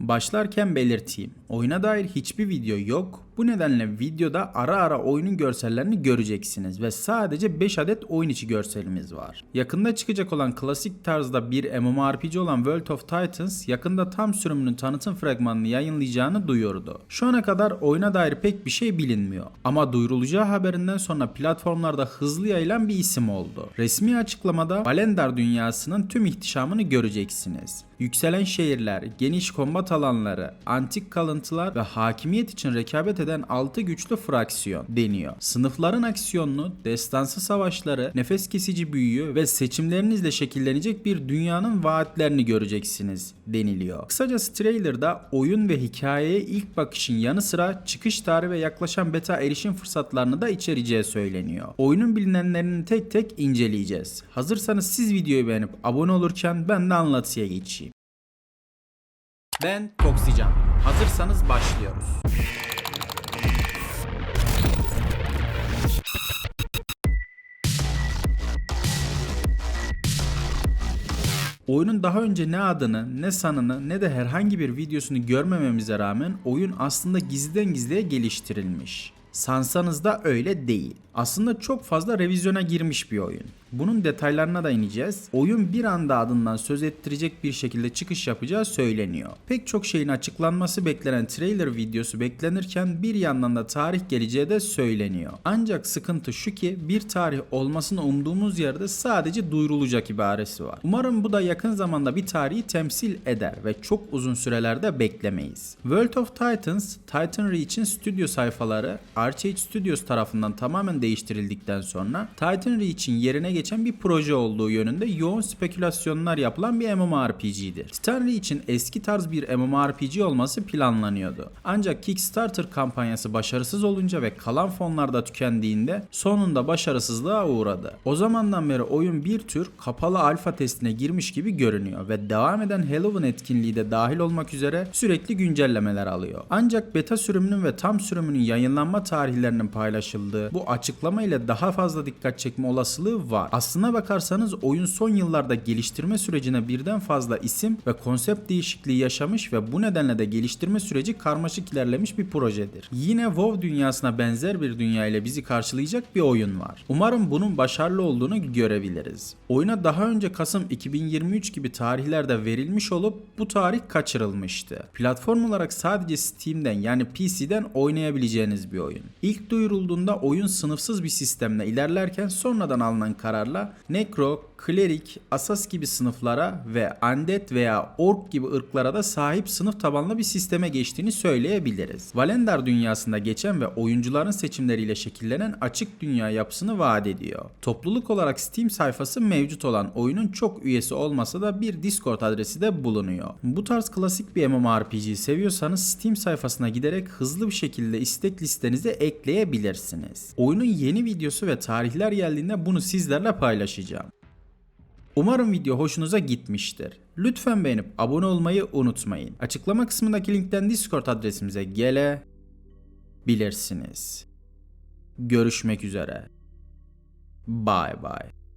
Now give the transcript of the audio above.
Başlarken belirteyim. Oyuna dair hiçbir video yok. Bu nedenle videoda ara ara oyunun görsellerini göreceksiniz ve sadece 5 adet oyun içi görselimiz var. Yakında çıkacak olan klasik tarzda bir MMORPG olan World of Titans yakında tam sürümünün tanıtım fragmanını yayınlayacağını duyurdu. Şu ana kadar oyuna dair pek bir şey bilinmiyor. Ama duyurulacağı haberinden sonra platformlarda hızlı yayılan bir isim oldu. Resmi açıklamada Valendar dünyasının tüm ihtişamını göreceksiniz. Yükselen şehirler, geniş kombat alanları, antik kalıntılar ve hakimiyet için rekabet eden 6 güçlü fraksiyon deniyor. Sınıfların aksiyonunu, destansı savaşları, nefes kesici büyüyü ve seçimlerinizle şekillenecek bir dünyanın vaatlerini göreceksiniz deniliyor. Kısacası trailerda oyun ve hikayeye ilk bakışın yanı sıra çıkış tarihi ve yaklaşan beta erişim fırsatlarını da içereceği söyleniyor. Oyunun bilinenlerini tek tek inceleyeceğiz. Hazırsanız siz videoyu beğenip abone olurken ben de anlatıya geçeyim. Ben Toksican. Hazırsanız başlıyoruz. Oyunun daha önce ne adını, ne sanını, ne de herhangi bir videosunu görmememize rağmen oyun aslında gizliden gizliye geliştirilmiş. Sansanız da öyle değil. Aslında çok fazla revizyona girmiş bir oyun. Bunun detaylarına da ineceğiz. Oyun bir anda adından söz ettirecek bir şekilde çıkış yapacağı söyleniyor. Pek çok şeyin açıklanması beklenen trailer videosu beklenirken bir yandan da tarih geleceği de söyleniyor. Ancak sıkıntı şu ki bir tarih olmasını umduğumuz yerde sadece duyurulacak ibaresi var. Umarım bu da yakın zamanda bir tarihi temsil eder ve çok uzun sürelerde beklemeyiz. World of Titans, Titan Reach'in stüdyo sayfaları Archage Studios tarafından tamamen değiştirildikten sonra Titan Reach'in yerine geçen bir proje olduğu yönünde yoğun spekülasyonlar yapılan bir MMORPG'dir. Titan Reach'in eski tarz bir MMORPG olması planlanıyordu. Ancak Kickstarter kampanyası başarısız olunca ve kalan fonlar da tükendiğinde sonunda başarısızlığa uğradı. O zamandan beri oyun bir tür kapalı alfa testine girmiş gibi görünüyor ve devam eden Halloween etkinliği de dahil olmak üzere sürekli güncellemeler alıyor. Ancak beta sürümünün ve tam sürümünün yayınlanma tarihlerinin paylaşıldığı bu açıklama ile daha fazla dikkat çekme olasılığı var. Aslına bakarsanız oyun son yıllarda geliştirme sürecine birden fazla isim ve konsept değişikliği yaşamış ve bu nedenle de geliştirme süreci karmaşık ilerlemiş bir projedir. Yine WoW dünyasına benzer bir dünya ile bizi karşılayacak bir oyun var. Umarım bunun başarılı olduğunu görebiliriz. Oyuna daha önce Kasım 2023 gibi tarihlerde verilmiş olup bu tarih kaçırılmıştı. Platform olarak sadece Steam'den yani PC'den oynayabileceğiniz bir oyun. İlk duyurulduğunda oyun sınıfsız bir sistemle ilerlerken sonradan alınan kararla Necro, Klerik, Asas gibi sınıflara ve Undead veya Orc gibi ırklara da sahip sınıf tabanlı bir sisteme geçtiğini söyleyebiliriz. Valendar dünyasında geçen ve oyuncuların seçimleriyle şekillenen açık dünya yapısını vaat ediyor. Topluluk olarak Steam sayfası mevcut olan oyunun çok üyesi olmasa da bir Discord adresi de bulunuyor. Bu tarz klasik bir MMORPG seviyorsanız Steam sayfasına giderek hızlı bir şekilde istek listenize ekleyebilirsiniz. Oyunun yeni videosu ve tarihler geldiğinde bunu sizlerle paylaşacağım. Umarım video hoşunuza gitmiştir. Lütfen beğenip abone olmayı unutmayın. Açıklama kısmındaki linkten Discord adresimize gelebilirsiniz. Görüşmek üzere. Bye bye.